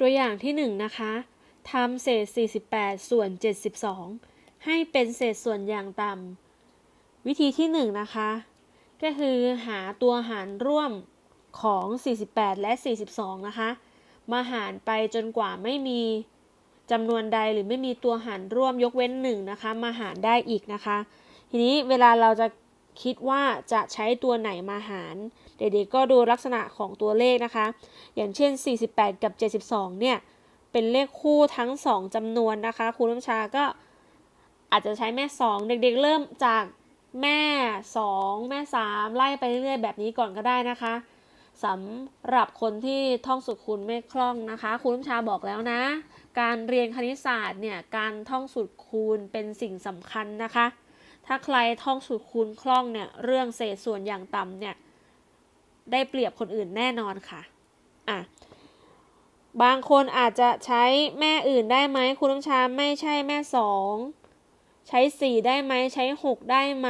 ตัวอย่างที่ 1 นะคะทำเศษ 48 ส่วน 72 ให้เป็นเศษส่วนอย่างต่ำวิธีที่ 1 นะคะ ก็คือหาตัวหารร่วมของ 48 และ 42 นะคะ มาหารไปจนกว่าไม่มีจำนวนใดหรือไม่มีตัวหารร่วมยกเว้น 1 นะคะ มาหารได้อีกนะคะ ทีนี้เวลาเราจะคิดว่าจะใช้ตัวไหนมาหาร เด็กๆก็ดูลักษณะของตัวเลขนะคะ อย่างเช่น 48 กับ 72 เนี่ย เป็นเลขคู่ทั้ง 2จำนวนนะคะ ครูน้ำชาก็อาจจะใช้แม่ 2 เด็กๆ เริ่มจากแม่ 2 แม่ 3 ไล่ไปเรื่อยๆ แบบนี้ก่อนก็ได้นะคะสำหรับคนที่ท่องสูตรคูณไม่คล่องนะคะ ครูน้ำชาบอกแล้วนะ การเรียนคณิตศาสตร์เนี่ยการท่องสูตรคูณเป็นสิ่งสำคัญนะคะ ถ้าใครท่องสูตรคูณคล่องเนี่ยเรื่องเศษส่วนอย่างต่ำเนี่ย ได้เปรียบคนอื่นแน่นอนค่ะอะบางคนอาจจะใช้แม่อื่นได้ไหมครูน้ำชาไม่ใช่แม่สองใช้สี่ได้ไหมใช้หกได้ไหม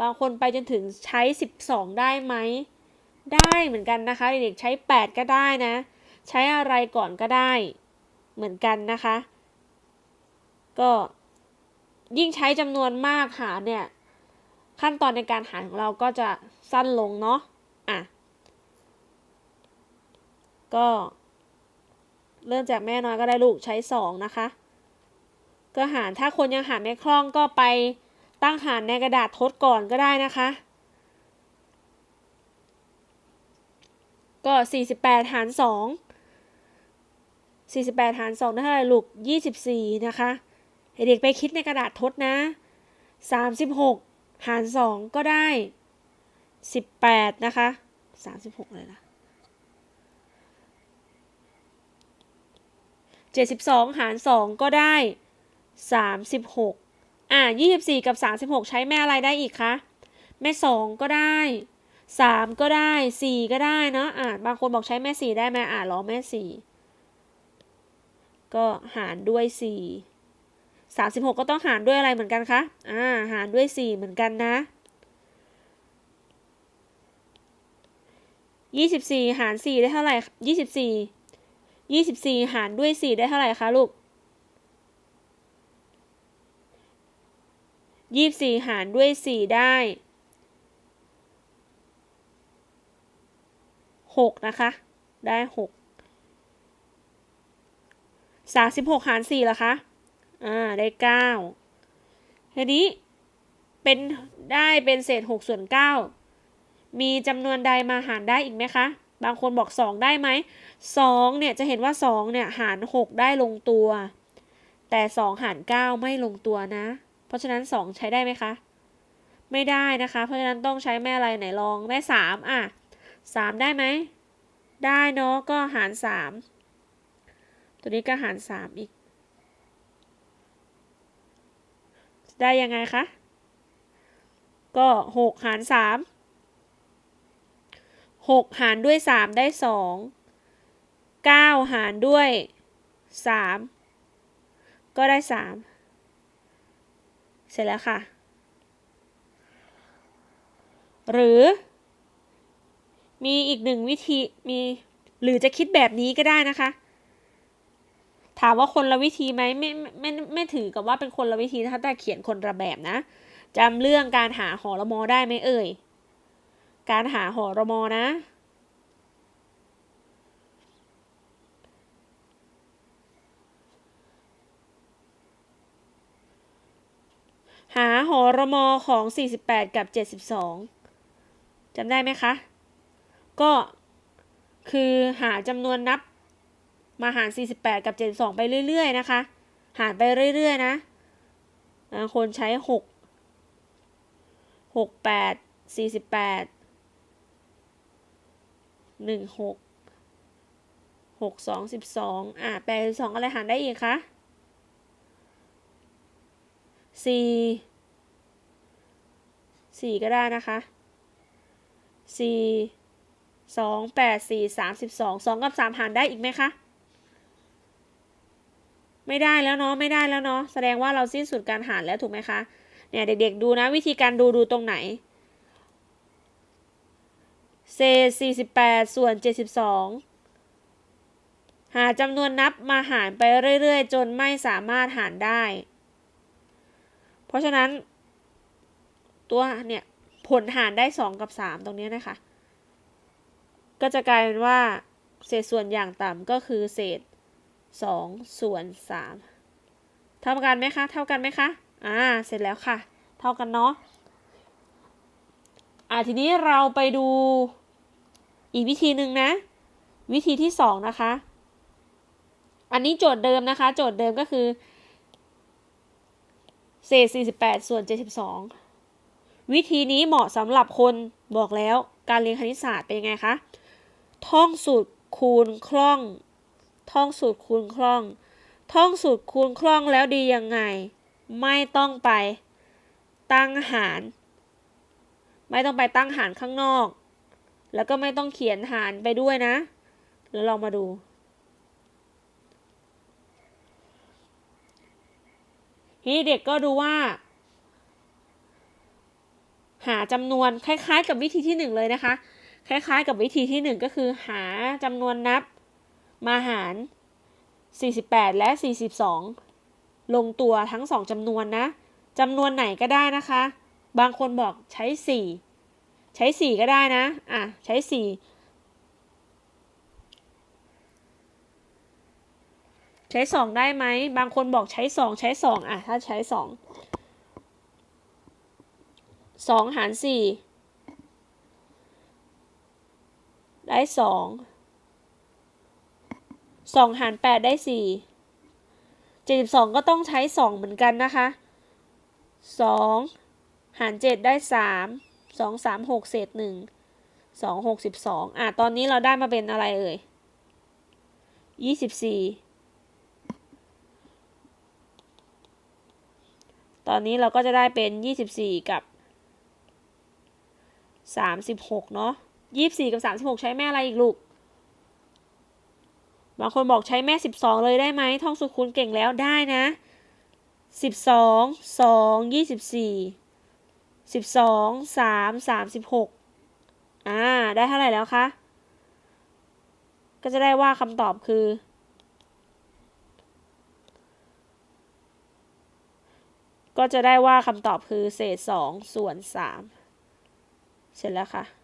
บางคนไปจนถึงใช้สิบสองได้ไหมได้เหมือนกันนะคะ เด็กๆใช้แปดก็ได้นะ ใช้อะไรก่อนก็ได้เหมือนกันนะคะ ก็ยิ่งใช้จำนวนมากหาเนี่ย ขั้นตอนในการหาของเราก็จะสั้นลงเนาะ อะ ก็ เริ่มจากแม่น้อยก็ได้ลูกใช้สองนะคะ ก็หารถ้าคนยังหารไม่คล่องก็ไปตั้งหารในกระดาษทดก่อนก็ได้นะคะ ก็ 48 หาร 2 48 หาร 2 ได้เท่าไหร่ลูก 24 นะคะเด็กไปคิดในกระดาษทดนะ 36 หาร 2 ก็ได้ 18นะคะ36เลยล่ะ72หาร2ก็ได้36อะ24กับ36ใช้แม่อะไรได้อีกคะ แม่2ก็ได้3ก็ได้4ก็ได้เนาะอะบางคนบอกใช้แม่4ได้ไหมอะรอแม่4ก็หารด้วย4 36ก็ต้องหารด้วยอะไรเหมือนกันคะ อ่า หารด้วย4เหมือนกันนะ 24หาร4ได้เท่าไหร่24 24หารด้วย4ได้เท่าไหร่คะลูก24หารด้วย4ได้6นะคะ ได้6 36หาร4ล่ะคะ อ่า ได้9ทีนี้เป็นได้เป็นเศษ6ส่วน9 มีจำนวนใดมาหารได้อีกไหมคะ บางคนบอก 2 ได้ไหม2เนี่ยจะเห็นว่า 2เนี่ยหาร 6 ได้ลงตัว แต่ 2 หาร 9 ไม่ลงตัวนะ เพราะฉะนั้น 2 ใช้ได้ไหมคะ ไม่ได้นะคะ เพราะฉะนั้นต้องใช้แม่อะไรไหนลองแม่3อะ 3 ได้ไหม ได้เนาะก็หาร 3 ตัวนี้ก็หาร 3 อีก ได้ยังไงคะ ก็ 6 หาร 3 6 หารด้วย 3 ได้ 2 9 หารด้วย 3 ก็ได้ 3 เสร็จแล้วค่ะ หรือมีอีกหนึ่งวิธีมีหรือจะคิดแบบนี้ก็ได้นะคะ ถามว่าคนละวิธีไหมไม่ไม่ไม่ไม่ถือกับว่าเป็นคนละวิธีนะคะแต่เขียนคนละแบบนะจำเรื่องการหาหอรมอได้ไหมเอ่ย การหาหอรมอนะ หาหอรมอของ 48 กับ 72จำได้ไหมคะ ก็คือหาจำนวนนับมาหาร 48 กับ 72 ไปเรื่อย ๆ นะคะ หารไปเรื่อย ๆ นะบางคนใช้ 6 6 8 48 1 6 6 2 12อะแปดสองอะไรหารได้อีกคะสี่สี่ก็ได้นะคะสี่สองแปดสี่สามสิบสองสองกับสามหารได้อีกไหมคะไม่ได้แล้วเนาะไม่ได้แล้วเนาะแสดงว่าเราสิ้นสุดการหารแล้วถูกไหมคะเนี่ยเด็กๆดูนะวิธีการดูดูตรงไหน เศษ 48 ส่วน 72 หาจำนวนนับมาหารไปเรื่อยๆ จนไม่สามารถหารได้ เพราะฉะนั้น ตัวเนี่ย ผลหารได้ 2 กับ 3 ตรงนี้นะคะ ก็จะกลายเป็นว่า เศษส่วนอย่างต่ำก็คือเศษ 2 ส่วน 3 เท่ากันไหมคะ เท่ากันไหมคะ อ่า เสร็จแล้วค่ะ เท่ากันเนาะอ่าทีนี้เราไปดู อีกวิธีหนึ่งนะ วิธีที่สองนะคะ อันนี้โจทย์เดิมนะคะ โจทย์เดิมก็คือ เศษ 48 ส่วน 72 วิธีนี้เหมาะสำหรับคนบอกแล้วการเรียนคณิตศาสตร์เป็นยังไงคะท่องสูตรคูณคล่อง ท่องสูตรคูณคล่อง ท่องสูตรคูณคล่องแล้วดียังไง ไม่ต้องไปตั้งหาร ไม่ต้องไปตั้งหารข้างนอก แล้วก็ไม่ต้องเขียนหารไปด้วยนะ แล้วลองมาดู ทีนี้เด็กก็ดูว่า หาจำนวนคล้ายๆ กับวิธีที่หนึ่งเลยนะคะ คล้ายๆ กับวิธีที่หนึ่งก็คือ หาจำนวนนับมาหาร 48 และ 42 ลงตัวทั้งสองจำนวนนะจำนวนไหนก็ได้นะคะ บางคนบอกใช้ 4 ใช้สี่ก็ได้นะ อะ ใช้สี่ใช้สองได้ไหม บางคนบอกใช้สองใช้สองอะ ถ้าใช้สองสองหารสี่ได้สองสองหารแปดได้สี่เจ็ดสิบสองก็ต้องใช้สองเหมือนกันนะคะสองหารเจ็ดได้สาม สองสามหกเศษหนึ่งสองหกสิบสองอะตอนนี้เราได้มาเป็นอะไรเอ่ยยี่สิบสี่ตอนนี้เราก็จะได้เป็นยี่สิบสี่กับสามสิบหกเนาะยี่สิบสี่กับสามสิบหกใช้แม่อะไรอีกลูกบางคนบอกใช้แม่สิบสองเลยได้ไหมท่องสุขคุณเก่งแล้วได้นะสิบสองสองยี่สิบสี่ สิบสองสามสามสิบหกอ่า ได้เท่าไหร่แล้วคะ ก็จะได้ว่าคำตอบคือก็จะได้ว่าคำตอบคือเศษสองส่วนสามเสร็จแล้วค่ะ